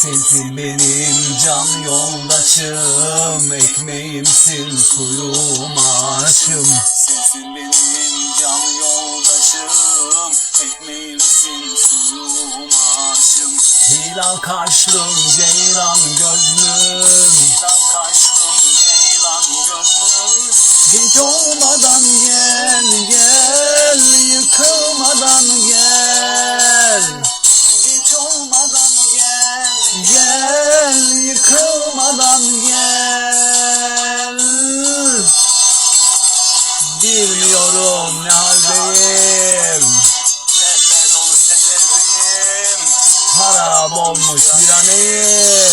Sensin benim can yoldaşım Ekmeğimsin suyum aşım. Sensin benim can yoldaşım Ekmeğimsin suyum aşım. Hilal kaşlım ceylan gözlüm. Hilal kaşlım ceylan gözlüm. Genç olmadan Bilmiyorum ne haldeyim. Harap olmuş viraneyim